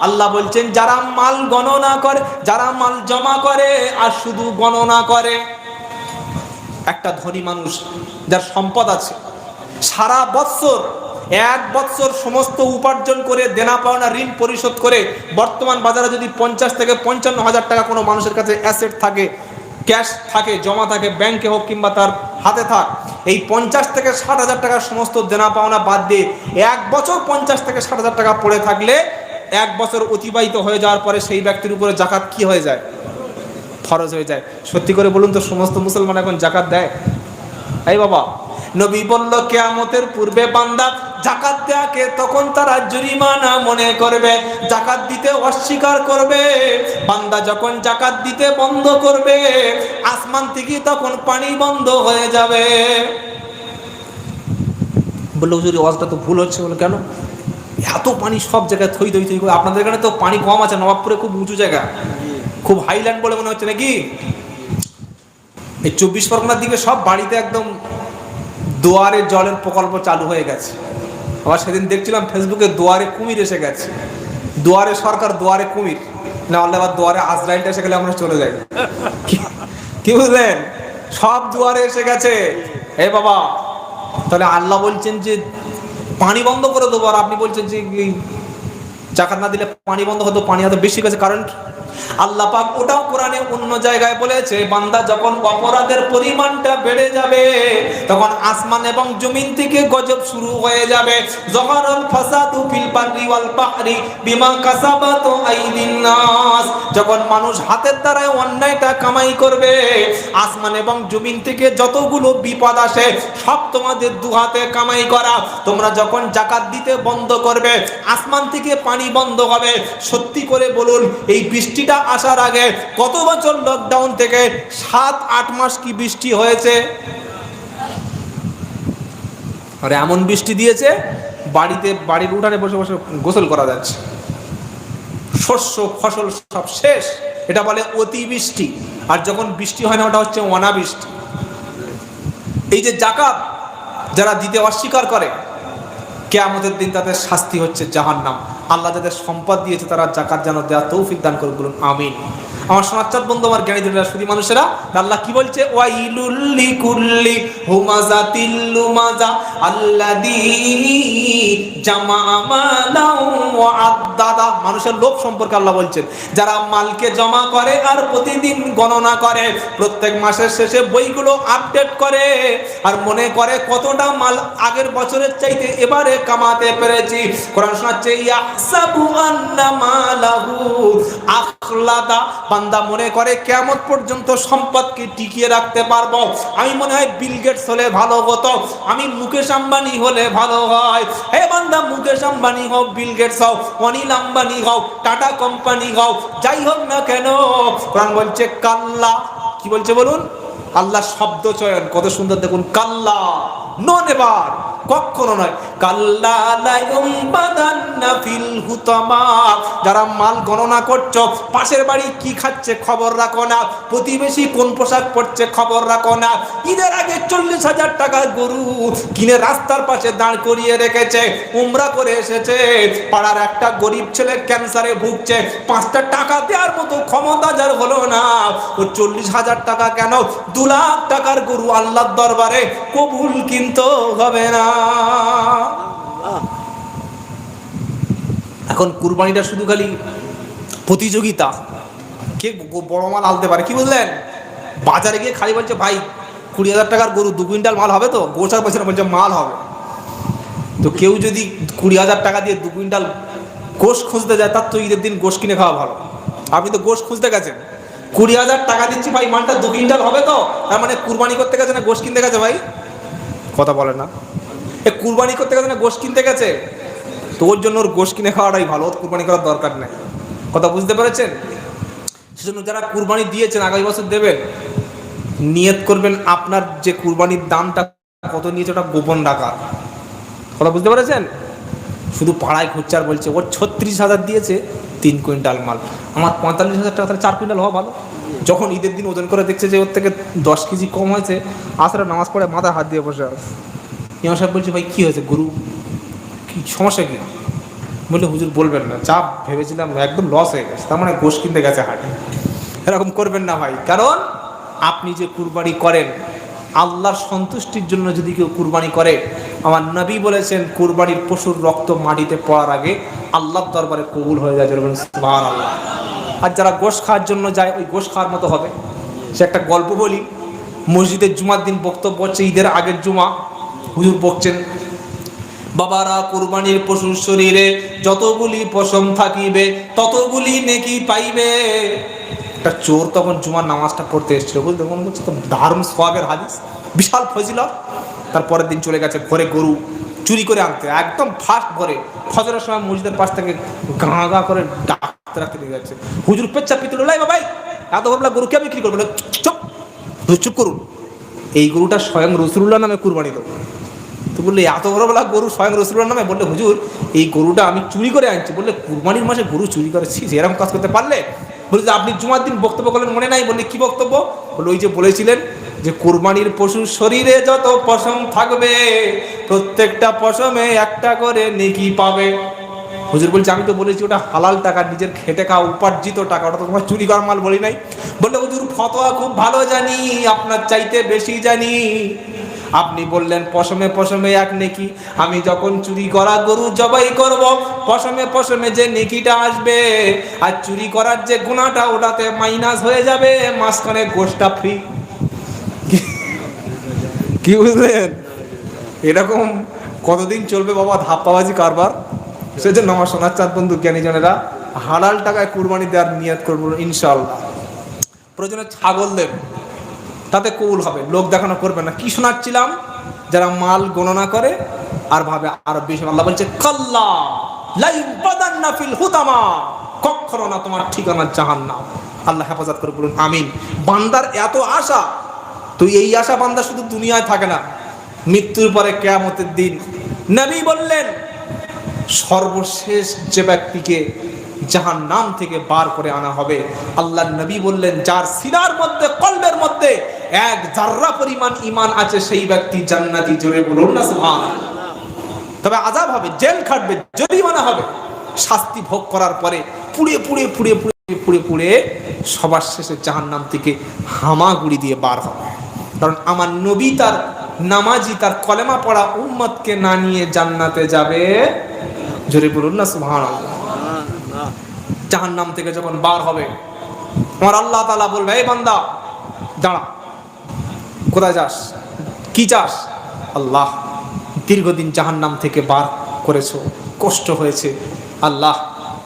আল্লাহ বলছেন, যারা মাল গণনা করে, যারা মাল জমা করে, আর শুধু গণনা করে, একটা ধনী মানুষ যার সম্পদ আছে, সারা বৎসর, এক বৎসর সমস্ত উপার্জন করে, দেনা পাওনা, ঋণ পরিশোধ করে, বর্তমান বাজারে যদি পঞ্চাশ থেকে পঞ্চান্ন হাজার টাকা কোনো মানুষের কাছে অ্যাসেট থাকে ক্যাশ থাকে, জমা থাকে, ব্যাংকে হোক কিংবা তার হাতে থাক, এই পঞ্চাশ থেকে ষাট হাজার টাকার সমস্ত দেনা পাওনা বাদ দিয়ে এক বছর পঞ্চাশ থেকে ষাট হাজার টাকা পড়ে থাকলে এক বছর অতিবাহিত হয়ে যাওয়ার পরে সেই ব্যক্তির উপরে জাকাত কি হয়ে যায়? ফরজ হয়ে যায়। সত্যি করে বলুন তো, সমস্ত মুসলমান এখন জাকাত দেয়? এই বাবা, নবী বলল, কেয়ামতের পূর্বে বান্দা জাকাত দেয়াকে তখন তারা জরিমানা মনে করবে, জাকাত দিতে অস্বীকার করবে, বান্দা যখন জাকাত দিতে বন্ধ করবে, আসমান থেকে তখন পানি বন্ধ হয়ে যাবে। বলল, হুজুর ওয়াজটা তো ভুল হচ্ছে। বলে কেন? এত পানি সব জায়গায় থই দই থই আপনাদের এখানে তো পানি কম আছে, নবাবপুরে খুব উঁচু জায়গা, খুব হাইল্যান্ড বলে মনে হচ্ছে নাকি? এই চব্বিশ পরগনার দিকে সব বাড়িতে একদম দুয়ারে জলের প্রকল্প চালু হয়ে গেছে। আবার সেদিন দেখছিলাম ফেসবুকে দুয়ারে কুমির এসে গেছে। দুয়ারে সরকার, দুয়ারে কুমির। না হলে আবার দুয়ারে আজরাইলটা এসে গেলে আমরা চলে যাই। কি- বুঝলেন? সব দুয়ারে এসে গেছে। এ বাবা, তাহলে আল্লাহ বলছেন যে পানি বন্ধ করে দেবো, আর আপনি বলছেন যে জাকাত না দিলে পানি বন্ধ হতো পানি হয়তো বেশি গেছে, কারণ? আল্লাহ পাক ওটাও কোরআনে অন্য জায়গায় বলেছে, বান্দা যখন অপরাধের পরিমাণটা বেড়ে যাবে, তখন আসমান এবং জমিন থেকে গজব শুরু হয়ে যাবে। ফাসাদু ফিল ওয়াল বাহরি বিমা কাসাবাতু আইদিন নাস। যখন মানুষ হাতের দ্বারায় অন্যায়টা কামাই করবে, আসমান এবং জমিন থেকে যতগুলো বিপদ আসে, সব তোমাদের দু হাতে কামাই করা। তোমরা যখন জাকাত দিতে বন্ধ করবে, আসমান থেকে পানি বন্ধ হবে। সত্যি করে বলুন, এই বৃষ্টিটা আসার আগে কত বছর লকডাউন থেকে সাত, আট মাস কি বৃষ্টি হয়েছে? আর এমন বৃষ্টি দিয়েছে, বাড়িতে, বাড়ির উঠানে বসে বসে গোসল করা যাচ্ছে। শস্য, ফসল সব শেষ। এটা বলে অতিবৃষ্টি আর যখন বৃষ্টি হয় না, ওটা হচ্ছে অনাবৃষ্টি। এই যে জাকাত যারা দিতে অস্বীকার করে, কেয়ামতের দিন তাদের শাস্তি হচ্ছে জাহান্নাম। আল্লাহ যাদের সম্পদ দিয়েছে তারা জাকাত যেন দেওয়া তৌফিক দান করে বলুন আমিন। আমার সমাচার বন্ধু, আমার জ্ঞানী দিনের শুধু মানুষেরা, আল্লাহ কি বলছে? ওয়াইলুল্লি কুল্লি হুমাজাতিল লুমাজা আল্লাযী জামা মানুষের লোভ সম্পর্কে আল্লাহ বলছেন, যারা মালকে জমা করে আর প্রতিদিন গণনা করে, প্রত্যেক মাসের শেষে বইগুলো আপডেট করে আর মনে করে কতটা মাল আগের বছরের চাইতে এবারে কামাতে পেরেছি। কোরআন শোনাচ্ছে, ইয়াহসাবু আন্না মালাহু আখলাদা। বান্দা মনে করে কেমন পর্যন্ত সম্পদকে টিকিয়ে রাখতে পারব। আমি মনে হয় বিল গেটস হলে ভালো হতো। আমি মুকেশ আম্বানি হলে ভালো হয়। হে বান্দা, মুকেশ আম্বানি হোক বিল গেটস হোক অনিল আম্বানি হোক টাটা কোম্পানি হোক যাই হোক না কেন। কোরআন বলছে, কাল্লা কি বলছে বলুন? আল্লাহ শব্দ চয়ন, কত সুন্দর দেখুন, কাল্লা, নন এবার, কখনো নয়। যারা মাল গণনা করছ, পাশের বাড়ি কি খাচ্ছে খবর রাখো না, প্রতিবেশী কোন পোশাক পরছে খবর রাখো না, ঈদের আগে চল্লিশ হাজার টাকার গরু কিনে রাস্তার পাশে দাঁড় করিয়ে রেখেছে, উমরা করে এসেছে, পাড়ার একটা গরিব ছেলে ক্যান্সারে ভুগছে, পাঁচটা টাকা দেওয়ার মতো ক্ষমতা যার হলো না, ও চল্লিশ হাজার টাকা কেন দু লাখ টাকার গরু আল্লাহর দরবারে কবুল কিন্তু হবে না। এখন কুরবানিটা শুধু খালি প্রতিযোগিতা। কে বড় মাল আনতে পারে, কি বুঝলেন বাজারে গিয়ে খালি বলছে, ভাই, কুড়ি হাজার টাকার গরু, দু কুইন্টাল মাল হবে তো? গোসার না বলছে, মাল হবে। তো কেউ যদি কুড়ি হাজার টাকা দিয়ে দু কুইন্টাল গোশ খুঁজতে যায়, তার তো ঈদের দিন গোশ কিনে খাওয়া ভালো। আপনি তো গোশ খুঁজতে গেছেন। কুড়ি হাজার টাকা দিচ্ছি ভাই মানটা দু কুইন্টাল হবে তো? তার মানে কুরবানি করতে গেছে না গোশ কিনতে গেছে ভাই? কথা বলে না। এ কুরবানি করতে গেছে না গোশ কিনতে গেছে? তো ওর জন্য ওর গোশ কিনে খাওয়াটাই ভালো ওর কুরবানি করার দরকার নেই। কথা বুঝতে পেরেছেন? সেজন্য যারা কুরবানি দিয়েছেন আগামী বছর দেবেন নিয়ত করবেন আপনার যে কুরবানির দামটা কত নিয়েছে ওটা গোপন রাখা। কথা বুঝতে পেরেছেন? শুধু পাড়ায় আর বলছে ওর ছত্রিশ হাজার দিয়েছে তিন কুইন্টাল মাল। আমার পঁয়তাল্লিশ হাজার টাকা তাহলে চার কুইন্টাল হওয়া ভালো। যখন ঈদের দিন ওজন করে দেখছে যে ওর থেকে দশ কেজি কম হয়েছে আসলে নামাজ পড়ে মাথা হাত দিয়ে বসে আছে। ইমাম সাহেব বলছে, ভাই, কী হয়েছে গুরু? কি সমস্যা কি? বললে, হুজুর, বলবেন না। চাপ ভেবেছিলাম একদম লস হয়ে গেছে। তার মানে গোশ কিনতে গেছে হাটে। এরকম করবেন না ভাই। কারণ আপনি যে কুরবানি করেন, আল্লাহর সন্তুষ্টির জন্য যদি কেউ কুরবানি করে, আমার নবী বলেছেন, কুরবানির পশুর রক্ত মাটিতে পড়ার আগে আল্লাহর দরবারে কবুল হয়ে যায় যেরকম সুবহানাল্লাহ। আর যারা গোশ খাওয়ার জন্য যায়, ওই গোশ খাওয়ার মতো হবে। সে একটা গল্প বলি। মসজিদের জুমার দিন বক্তব্য হচ্ছে ঈদের আগের জুমা। হুজুর বকছেন, বাবারা, কুরবানির পশুর শরীরে যতগুলি পশম থাকিবে, ততগুলি নেকি পাইবে। একটা চোর তখন জুমার নামাজটা পড়তে এসেছিল। বুঝতে মনে করছে তো দারুণ সোয়াবের হাদিস। বিশাল ফজিলত। তারপরের দিন চলে গেছে ঘরে গরু। চুরি করে আনতে। একদম ফার্স্ট ঘরে ফজরের সময় মসজিদের পাশ থেকে গাঁ গাঁ করে ডাকতে রাখতে নিয়ে যাচ্ছে। হুজুর পেচ্ছা পিতুল লাই বাবাই, এত ভাবলা গরু কে বিক্রি করবে? চুপ চুপ করুন। এই গরুটা স্বয়ং রসুল্লাহ নামে কুরবানি দেবো। তো বললে, এত বড় বেলা গরু স্বয়ং রসুলের নামে? বললে, হুজুর, এই গরুটা আমি চুরি করে আনছি। বললে, কুরবানির মাসে গরু চুরি করে, ছি এরকম কাজ করতে পারলে? বলে যে আপনি জুমার দিন বক্তব্য করলেন, মনে নাই? বললে, কি বক্তব্য? বলে ওই যে বলেছিলেন যে কুরবানির পশুর শরীরে যত পশম থাকবে, প্রত্যেকটা পশমে একটা করে নেকি পাবে। হুজুর বলছে, আমি তো বলেছি ওটা হালাল টাকা, নিজের খেটে খাওয়া উপার্জিত টাকা, ওটা তো তোমার চুরি করার মাল বলি নাই। বললে, হুজুর, ফতোয়া খুব ভালো জানি, আপনার চাইতে বেশি জানি। আপনি বললেন, পশমে পশমে এক নেকি, আমি যখন চুরি করা গরু জবাই করব, পশমে পশমে যে নেকিটা আসবে, আর চুরি করার যে গুণাটা, ওটাতে মাইনাস হয়ে যাবে, মাঝখানে গোষ্ঠটা ফ্রি কি বুঝলেন? এরকম কতদিন চলবে বাবা ধাপ্পাবাজি কারবার? সেজন্য আমার সোনার চাঁদ বন্ধু জ্ঞানীজনেরা হালাল টাকায় কুরবানি দেওয়ার নিয়ত করব ইনশাল্লাহ প্রয়োজনে ছাগল দেব তাতে কৌল হবে। লোক দেখানো করবে না। কি শোনাচ্ছিলাম? যারা মাল গণনা করে আর ভাবে আর বেশি। আল্লাহ বলছে, কাল্লা হুতামা। কখনো না তোমার ঠিকানা জাহান্নাম। আল্লাহ হেফাজত করে বলুন, আমিন। বান্দার এত আশা তুই এই আশা বান্দা শুধু দুনিয়ায় থাকে না, মৃত্যুর পরে কেয়ামতের দিন। নবী বললেন, সর্বশেষ যে ব্যক্তিকে যাহার নাম থেকে বার করে আনা হবে আল্লাহ নবী বললেন, যার সিনার মধ্যে, কলবের মধ্যে এক জাররা পরিমাণ ইমান আছে, সেই ব্যক্তি জান্নাতি। জোরে বলুন না, সুবহানাল্লাহ। তবে আজাব হবে, জেল খাটবে, জরিমানা হবে। শাস্তি ভোগ করার পরে পুড়ে পুড়ে পুড়ে পুড়ে পুড়ে পুড়ে সবার শেষে জাহান নাম থেকে হামাগুড়ি দিয়ে বার হবে। কারণ আমার নবী তার নামাজি, তার কলেমা পড়া উম্মতকে না নিয়ে জান্নাতে যাবে। জোরে বলুন না, সুবহানাল্লাহ। জাহান নাম থেকে যখন বার হবে, আমার আল্লাহ তালা বলবে, এই বান্দা, দাঁড়া, কোথায় যাস? কি চাস? আল্লাহ, দীর্ঘদিন জাহান নাম থেকে বার করেছ, কষ্ট হয়েছে। আল্লাহ,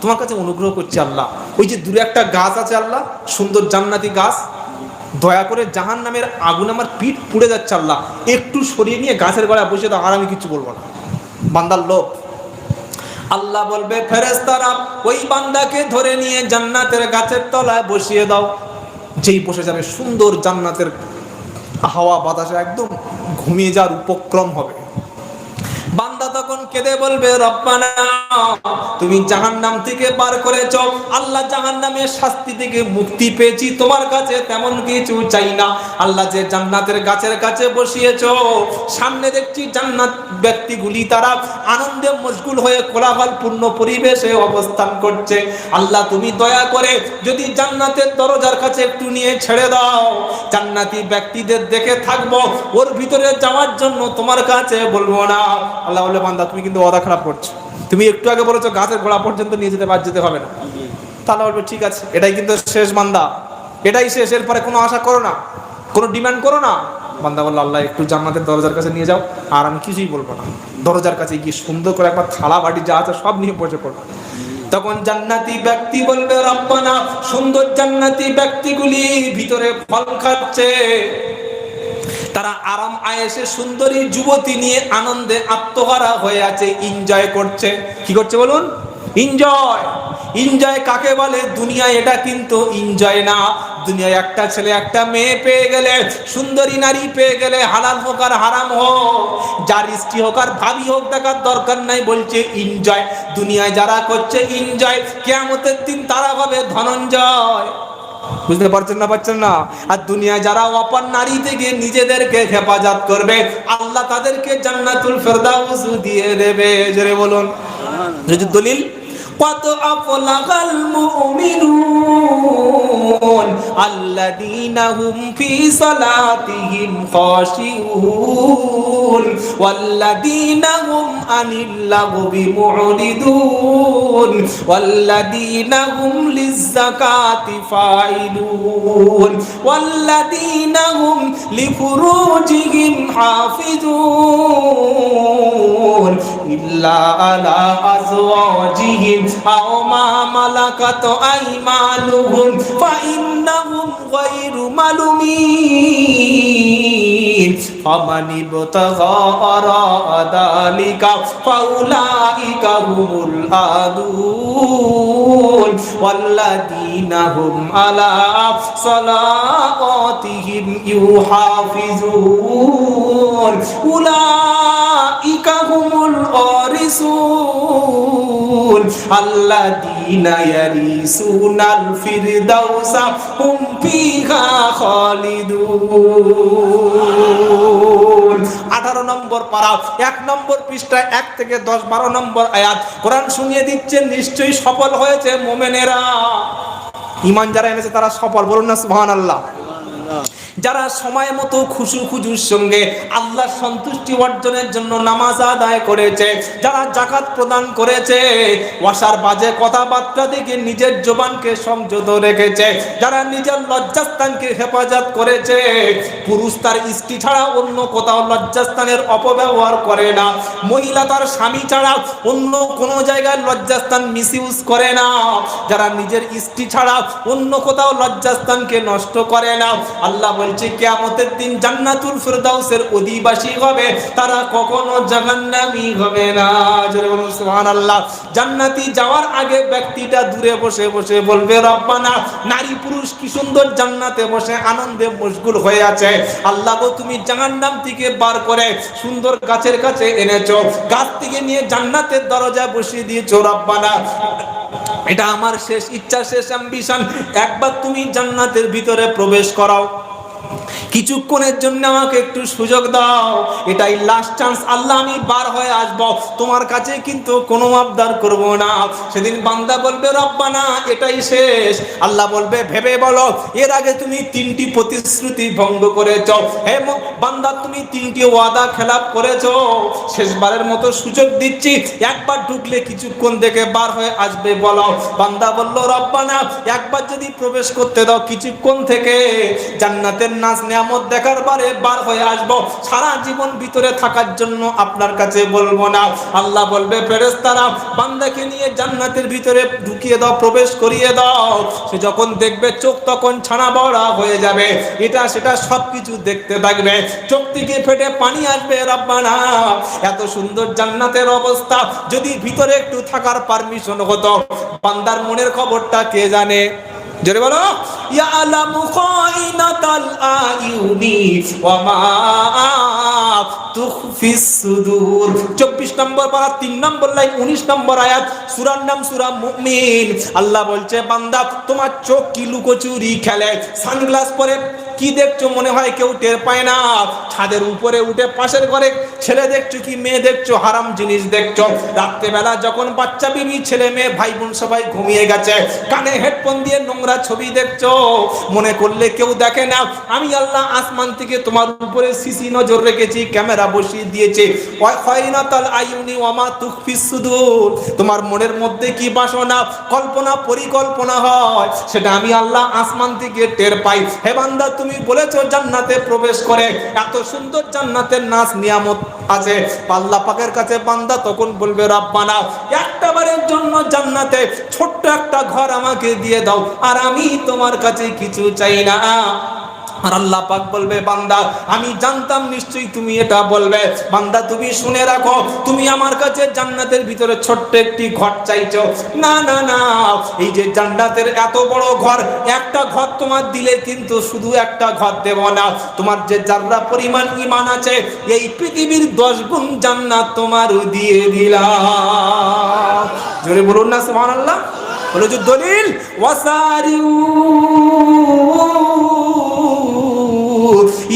তোমার কাছে অনুগ্রহ করছি আল্লাহ। ওই যে দূরে একটা গাছ আছে আল্লাহ, সুন্দর জান্নাতি গাছ দয়া করে জাহান নামের আগুন আমার পিঠ পুড়ে যাচ্ছে আল্লাহ। একটু সরিয়ে নিয়ে গাছের গড়ায় বসে দাও, আর আমি কিছু বলব না। বান্দার লোভ। আল্লাহ বলবে ফেরেস্তারা ওই বান্দাকে ধরে নিয়ে জান্নাতের গাছের তলায় বসিয়ে দাও। যেই বসে যাবে সুন্দর জান্নাতের হাওয়া বাতাসে একদম ঘুমিয়ে যাওয়ার উপক্রম হবে। বান্দা তখন কেঁদে বলবে, রব্বানা, তুমি জাহান্নাম থেকে পার করেছ। আল্লাহ জাহান্নামের শাস্তি থেকে মুক্তি পেয়েছি। তোমার কাছে তেমন কিছু চাই না। আল্লাহ যে জান্নাতের গাছের কাছে বসিয়েছ, সামনে দেখছি জান্নাত ব্যক্তিগুলি তারা আনন্দে মশগুল হয়ে কোলাহল পূর্ণ পরিবেশে অবস্থান করছে। আল্লাহ তুমি দয়া করে যদি জান্নাতের দরজার কাছে একটু নিয়ে ছেড়ে দাও। জান্নাতি ব্যক্তিদের দেখে থাকব। ওর ভিতরে যাওয়ার জন্য তোমার কাছে বলব না। আল্লাহ বলে বান্দা, তুমি কিন্তু অদা খারাপ করছ। তুমি একটু আগে বলেছ গাছের গোড়া পর্যন্ত নিয়ে যেতে পার যেতে হবে না। তাহলে বলবে, ঠিক আছে, এটাই কিন্তু শেষ বান্দা। এটাই শেষ, এরপরে কোনো আশা করো না, কোনো ডিমান্ড করো না। বান্দা বলল, আল্লাহ, একটু জান্নাতের দরজার কাছে নিয়ে যাও, আর আমি কিছুই বলব না। দরজার কাছে গিয়ে সুন্দর করে একবার থালা, বাটি যা আছে সব নিয়ে বসে পড়ো। তখন জান্নাতি ব্যক্তি বলবে, রব্বানা, সুন্দর জান্নাতি ব্যক্তিগুলি ভিতরে ফল খাচ্ছে। তারা আরাম আয়েসে সুন্দরী যুবতী নিয়ে আনন্দে আত্মহারা হয়ে আছে এনজয় করছে। কি করছে বলুন? এনজয় এনজয় কাকে বলে? দুনিয়ায় এটা কিন্তু এনজয় না। দুনিয়ায় একটা ছেলে, একটা মেয়ে পেয়ে গেলে, সুন্দরী নারী পেয়ে গেলে হালাল হোক আর হারাম হোক, যার স্ত্রী হোক আর ভাবি হোক দেখার দরকার নাই, বলছে এনজয় দুনিয়ায় যারা করছে এনজয় কেয়ামতের দিন তারা হবে ধনঞ্জয়। বুঝতে পারছেন না পারছেন না? আর দুনিয়ায় যারা অপর নারী থেকে নিজেদেরকে হেফাজত করবে আল্লাহ তাদেরকে জান্নাতুল ফেরদাউস দিয়ে দেবে। জোরে বলুন। যদি দলিল কত আফলাগাল মুমিনুন আল্লাযীনা হুম ফি সালাতিহিম খাশিউন ওয়াল্লাযীনা হুম আনিল লাগবি মুরিদুন ওয়াল্লাযীনা হুম লিয-যাকাতি ফাইলুন ওয়াল্লাযীনা হুম লিফুরুজিহিম হাফিজুন ইল্লা আলা আজওয়াজিহিম আও মা মালাকাত গায়রু মালুমিন। ফামান ইবতাগা আরা যালিকা ফাউলাইকা হুমুল আদুন। ওয়াল্লাযীনা হুম আলা সালাওয়াতিহিম ইউহাফিজুন। উলাইকা হুমুল ওয়ারিসুন। আল্লাযীনা ইয়ারিসুনাল ফিরদাউসা হুম ফিহা খালিদুন। আঠারো নম্বর পারা, এক নম্বর পৃষ্ঠা এক থেকে দশ বারো নম্বর আয়াত। কোরআন শুনিয়ে দিচ্ছে, নিশ্চয়ই সফল হয়েছে মোমেনেরা। ইমান যারা এনেছে তারা সফল, বলুন না সুবহান আল্লাহ যারা সময় মতো খুশু খুজুর সঙ্গে আল্লাহর সন্তুষ্টি অর্জনের জন্য নামাজ আদায় করেছে, যারা জাকাত প্রদান করেছে, ওয়াসার বাজে কথাবার্তা থেকে নিজের জবানকে সংযত রেখেছে, যারা নিজের লজ্জাস্থানকে হেফাজত করেছে, পুরুষ তার স্ত্রী ছাড়া অন্য কোথাও লজ্জাস্থানের অপব্যবহার করে না, মহিলা তার স্বামী ছাড়া অন্য কোনো জায়গায় লজ্জাস্থান মিসইউজ করে না, যারা নিজের স্ত্রী ছাড়া অন্য কোথাও লজ্জাস্থানকে নষ্ট করে না, আল্লাহ বলছে, কিয়ামতের দিন জান্নাতুল ফিরদাউসের অধিবাসী হবে, তারা কখনো জাহান্নামী হবে না। জান্নাতি যাওয়ার আগে ব্যক্তিটা দূরে বসে বসে বলবে, রব্বানা, নারী পুরুষ কি সুন্দর জান্নাতে বসে আনন্দে মশগুল হয়ে আছে। আল্লাহ গো, তুমি জাহান্নাম থেকে বার করে সুন্দর গাছের কাছে এনেছো। গাছ থেকে নিয়ে জান্নাতের দরজা বসিয়ে দিয়েছ, রব্বানা। এটা আমার শেষ ইচ্ছা, শেষ অ্যাম্বিশন একবার তুমি জান্নাতের ভিতরে প্রবেশ করাও। কিছুক্ষণের জন্য আমাকে একটু সুযোগ দাও। এটাই লাস্ট চান্স আল্লাহ, আমি বার হয়ে আসব। তোমার কাছে কিন্তু কোনো আবদার করব না। সেদিন বান্দা বলবে, রব্বানা, এটাই শেষ। আল্লাহ বলবে, ভেবে বলো, এর আগে তুমি তিনটি প্রতিশ্রুতি ভঙ্গ করেছ। হে বান্দা, তুমি তিনটি ওয়াদা খেলাপ করেছ। শেষবারের মতো সুযোগ দিচ্ছি। একবার ঢুকলে কিছুক্ষণ দেখে বার হয়ে আসবে, বলো। বান্দা বলল, রব্বানা, একবার যদি প্রবেশ করতে দাও কিছুক্ষণ থেকে, জান্নাতের নাচ নিয়ামত দেখার বারে বার হয়ে আসব। সারা জীবন ভিতরে থাকার জন্য আপনার কাছে বলব না। আল্লাহ বলবে ফেরেস্তারা বান্দাকে নিয়ে জান্নাতের ভিতরে ঢুকিয়ে দাও, প্রবেশ করিয়ে দাও। সে যখন দেখবে, চোখ তখন ছানা বড়া হয়ে যাবে। এটা সেটা সবকিছু দেখতে থাকবে। চোখ থেকে ফেটে পানি আসবে, রব্বানা। এত সুন্দর জান্নাতের অবস্থা। যদি ভিতরে একটু থাকার পারমিশন হতো। বান্দার মনের খবরটা কে জানে? জোরে বলো। ইয়ালামু খাইনাতাল আয়ুনি ওয়া মা তুখফিস সুদুর। 24 নম্বর পারা 3 নম্বর লাইন 19 নম্বর আয়াত সূরার নাম সূরা মুমিন। আল্লাহ বলছে বান্দা তোমার চোখ কি লুকোচুরি খেলে? সানগ্লাস পরে কি দেখছ? মনে হয় কেউ টের পায় না। ছাদের উপরে উঠে পাশের ঘরে ছেলে দেখছ কি, মেয়ে দেখছ, হারাম জিনিস দেখছ। রাত্রেবেলা যখন বাচ্চা বিবি, ছেলে মেয়ে, ভাই বোন সবাই ঘুমিয়ে গেছে, কানে হেডফোন দিয়ে নোংরা ছবি দেখছ। মনে করলে কেউ দেখে না। আমি আল্লাহ আসমান থেকে তোমার উপরে সিসি নজর রেখেছি, ক্যামেরা বসিয়ে দিয়েছে। তোমার মনের মধ্যে কি বাসনা? কল্পনা, পরিকল্পনা হয়। সেটা আমি আল্লাহ আসমান থেকে টের পাই। হেবান্দা তুমি বলেছ জান্নাতে প্রবেশ করে। এত সুন্দর জান্নাতের নাচ নিয়ামত আছে। পাল্লা পাকের কাছে বান্দা তখন বলবে, রাব্বানা একটা বারের জন্য জান্নাতে ছোট্ট একটা ঘর আমাকে দিয়ে দাও, আর আমি তোমার কাছে কিছু চাই না। আর আল্লাহ পাক বলবে, বান্দা, আমি জানতাম নিশ্চয়ই তুমি এটা বলবে। বান্দা, তুমি শুনে রাখো, তুমি আমার কাছে জান্নাতের ভিতরে ছোট্ট একটি ঘর চাইছো। না না না, এই যে জান্নাতের এত বড় ঘর, একটা ঘর তোমার দিলে কিন্তু শুধু একটা ঘর দেব না। তোমার যে যারা পরিমাণ ইমান আছে, এই পৃথিবীর দশ গুণ জান্নাত তোমার দিয়ে দিলাম। জোরে বলুন না, সুবহানাল্লাহ। বলে যে দলিল, ওয়াসারিউ।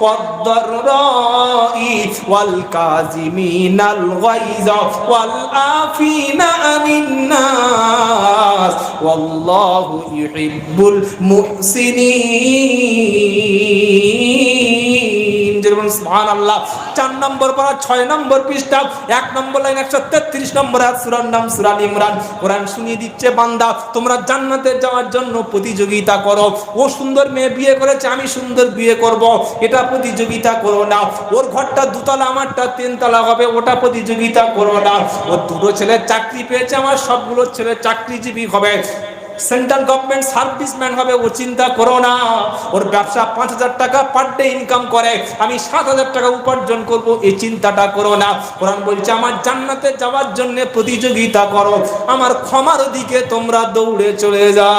ওয়াদ-দাররাই ওয়াল কাযিমিনাল গায়যা ওয়াল আফিনা আনিন নাস ওয়াল্লাহু আল্লাহ চার নম্বর ছয় নম্বর পৃষ্ঠা, এক নম্বর লাইন একশো তেত্রিশ নম্বর সূরার নাম সূরা ইমরান। শুনিয়ে দিচ্ছে, বান্দা, তোমরা জান্নাতে যাওয়ার জন্য প্রতিযোগিতা করো। ও সুন্দর মেয়ে বিয়ে করেছে, আমি সুন্দর বিয়ে করব। এটা প্রতিযোগিতা করো না। ওর ঘরটা দুতলা, আমারটা তিনতলা হবে, ওটা প্রতিযোগিতা করো না। ওর দুটো ছেলে চাকরি পেয়েছে, আমার সবগুলো ছেলে চাকরিজীবী হবে। সেন্ট্রাল গভর্নমেন্ট সার্ভিসম্যান হবে, ও চিন্তা করো না। ওর ব্যবসা পাঁচ হাজার টাকা পার ডে ইনকাম করে। আমি সাত হাজার টাকা উপার্জন করব, এই চিন্তাটা করো না। কোরআন বলছে, আমার জান্নাতে যাওয়ার জন্য প্রতিযোগিতা করো। আমার ক্ষমার দিকে তোমরা দৌড়ে চলে যাও।